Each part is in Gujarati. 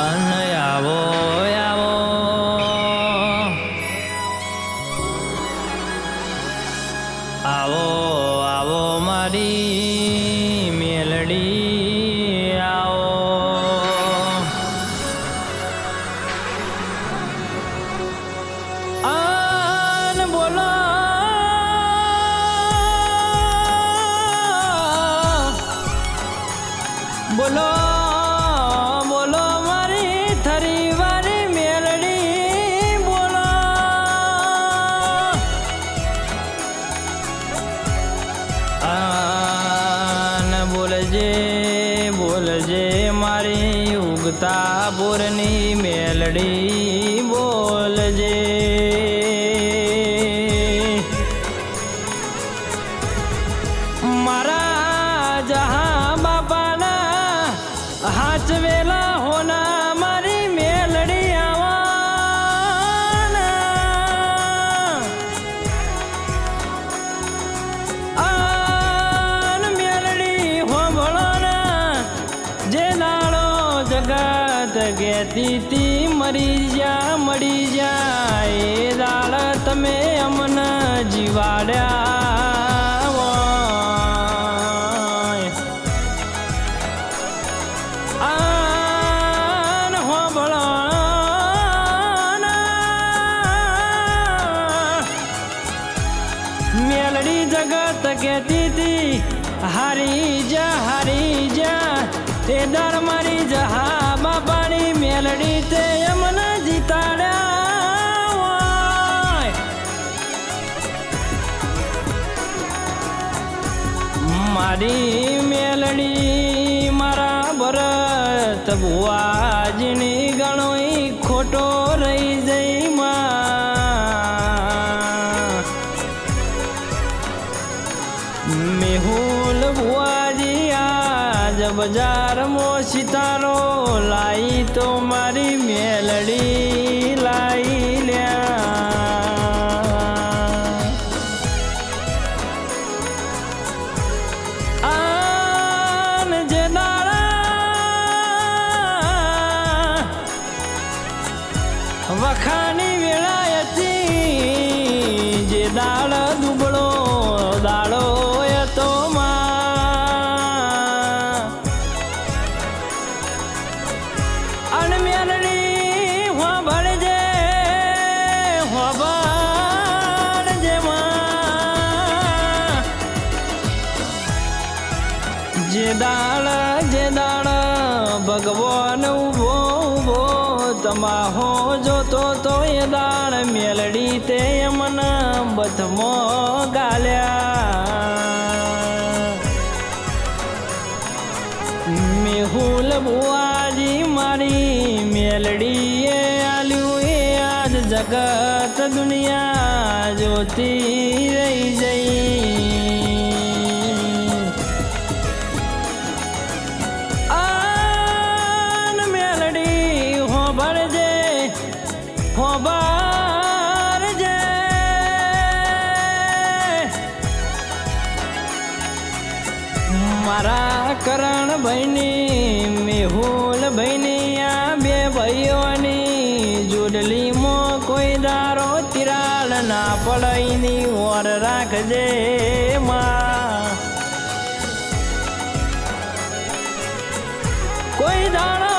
完了呀，我。બોરની મેલડી. ગેતી મરી જા મળી જાય. એ દાળ તમે અમને જીવાડ્યા. મેલડી જગત હતી હારી જા હારી જા. તે દર મારી જહા મેલડી તે એમને જીતાડ્યા મારી મેલડી મારા ભરત બુઆજની ગણોઈ ખોટો બજારમાં સિતારો લાઈ તો મારી મેલડી લાઈ લ્યા. જે દાળ જે દાળ ભગવાન ઊભો ઊભો. તમાહો જોતો તો એ દાળ મેલડી તે મન બથમો ગાલ્યા. મેહુલ બુઆજી મારી મેલડીએ આલ્યું, એ આજ જગત દુનિયા જોતી રહી જઈ. હોભળજે મારા કરણ ભાઈની મેહુલ ભાઈની આ બે ભાઈઓની જોડલીમાં કોઈ દારો તિરાડ ના પડાઈની ઓર રાખજે માં. કોઈ દાડો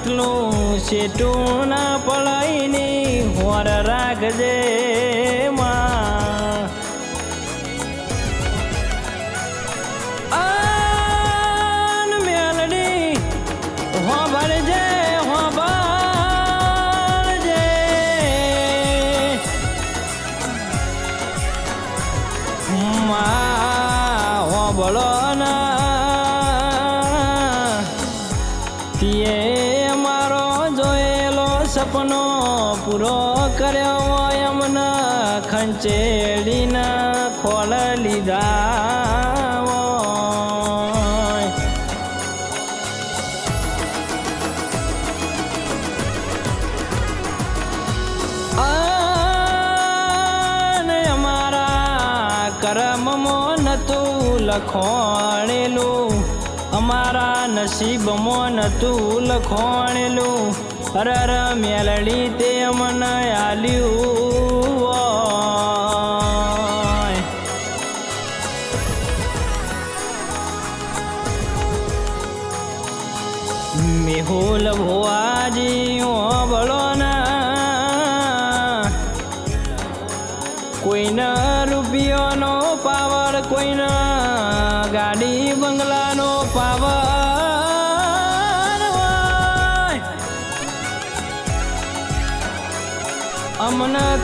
જેટલું સેટું ના પડાઈની હોર રાખજે માં. આન સપનો પૂરો કર્યો એમને ખંચેડીના ખોળ લીધા કરમમાં નતું લખોણેલું. અમારા નસીબમાં નતું લખોણેલું. અરર મેલડી તે અમને આલ્યું. મેહુલ ભુવાજી ઓબળો ના કોઈના રૂપિયાનો પાવર કોઈના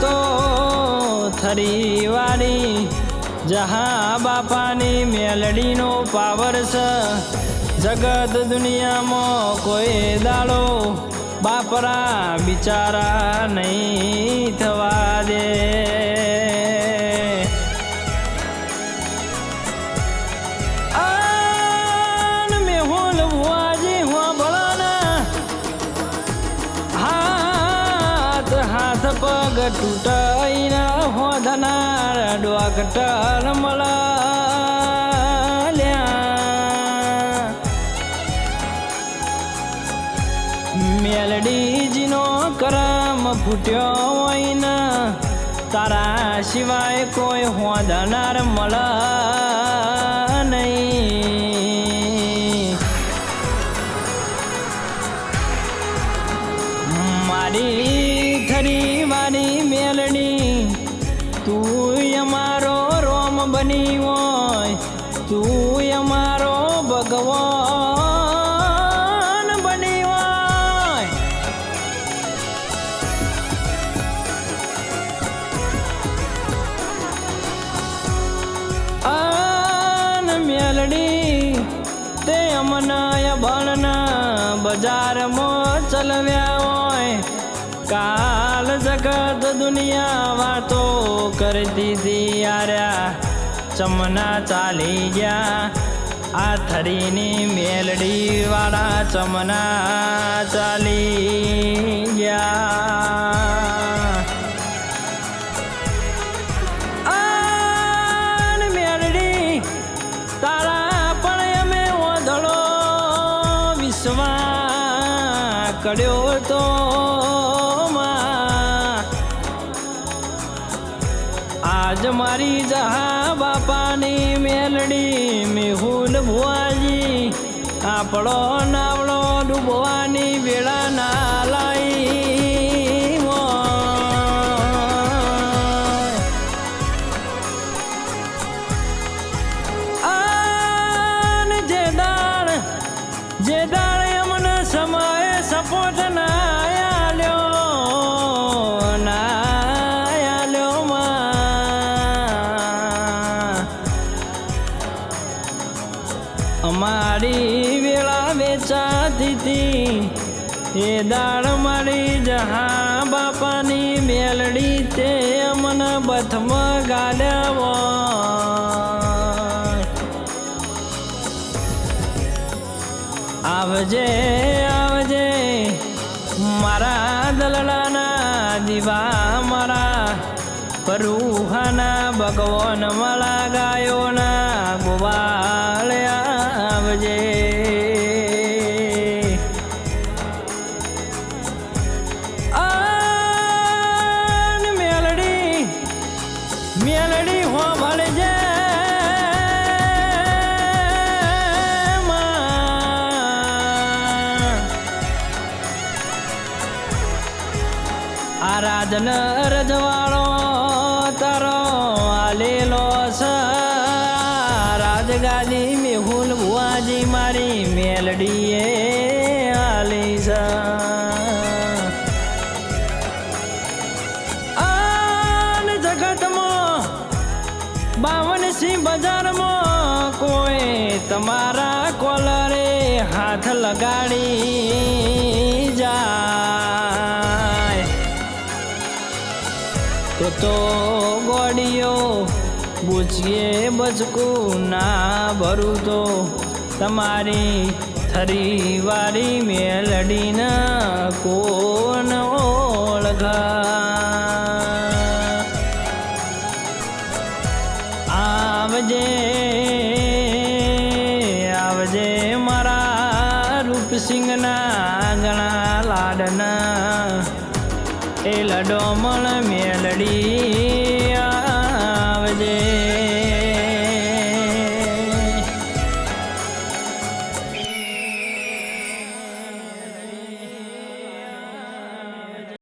તો થરી વાળી જહા બાપાની મેલડીનો પાવર છે જગત દુનિયામાં કોઈ દાડો બાપરા બિચારા નહીં થવા દે. હાથ હાથ પગ તૂટાઈના હોધનાર ડોક્ટર મળ્યા. મેલડીજીનો કરમ ફૂટ્યો હોય ને તારા સિવાય કોઈ હોધનાર મળે તું અમારો ભગવાન બની આન મેલડી તે અમનાય ભણના બજારમાં ચલવ્યા હોય. કાલ જગત દુનિયા વાતો કરતી દીધી યાર્યા ચમના ચાલી ગયા આ થરીની મેલડી વાળા ચમના ચાલી ગયા મેલડી, તારા પણ અમે વિશ્વા કર્યો તો. આજ મારી જહા આપણો નાવડો ડૂબવાની વેળા ના લાઈ. આન જે દાળ જે દાળ અમને સમયે સપોર્ટ ના એ દાળ મારી જહા બાપાની મેલડી તે અમને બથમ ગાલ્યા આવજે આવજે, મારા દલડાના દીવા મારા, પરુહાના ભગવાન મળા ગાયોના ગોવાળ રાજન રજવાડો તારો આલેલો છે રાજગાદી મેહુલ ભુવાજી મારી મેલડીએ આલી છે જગતમાં, બાવન બજારમાં કોઈ તમારા કોલરે હાથ લગાડી જાય તો ગોડિયો બુચીએ બચકું ના ભરું તો તમારી થરી વારી મેલડીને કોણ ઓળખા? આવજે આવજે મારા રૂપસિંહના ઘણા લાડના એ લડોમણ મેલડી આવજે.